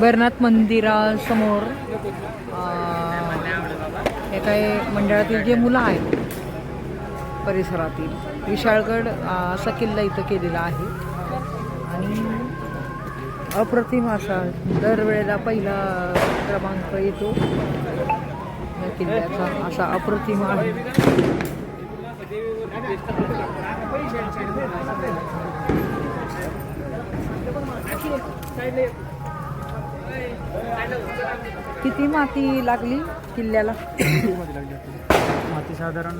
बैरनाथ मंदिरासमोर हे काही मंडळातील जे मुलं आहेत परिसरातील. विशाळगड असा किल्ला इथं केलेला आहे. आणि अप्रतिम असा दरवेळेला पहिला क्रमांक येतो. या किल्ल्याचा असा अप्रतिम आहे. किती माती लागली किल्ल्याला? माती साधारण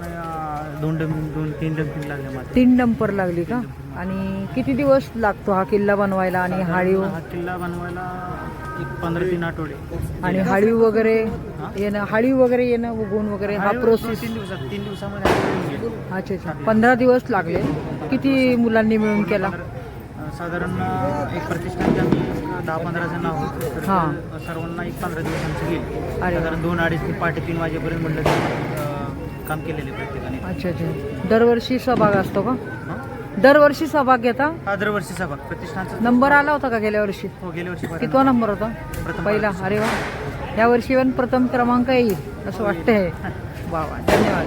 दोन डम दोन तीन डम्पिंग लागल्या माती. तीन डंपर लागली का? आणि किती दिवस लागतो हा किल्ला बनवायला आणि हाळीव? हा किल्ला बनवायला एक पंधरा तीन आठवडे. आणि हाळीव वगैरे येणं हाळीव वगैरे येणं उगवून वगैरे हा प्रोसेस तीन दिवसात तीन दिवसामध्ये. अच्छा अच्छा. पंधरा दिवस लागले. किती मुलांनी मिळून केला? साधारण एक प्रतिष्ठानचे आम्ही दहा पंधरा जण आहोत. तर हा. सर्वांना एक पंधरा दिवसांचं गेले. अरे वा. साधारण दोन अडीच ते पहाटे तीन वाजेपर्यंत म्हटलं तर काम केलेले प्रत्येकाने. अच्छा अच्छा. दरवर्षी सहभाग असतो का? हं? दरवर्षी सहभाग घेता? हा दरवर्षी सभा प्रतिष्ठानचा नंबर आला होता का गेल्या वर्षी? हो गेल्या वर्षी कितवा नंबर होता? प्रथम पहिला. अरे वा. या वर्षी पण प्रथम क्रमांक येईल असं वाटतंय. वा वा. धन्यवाद.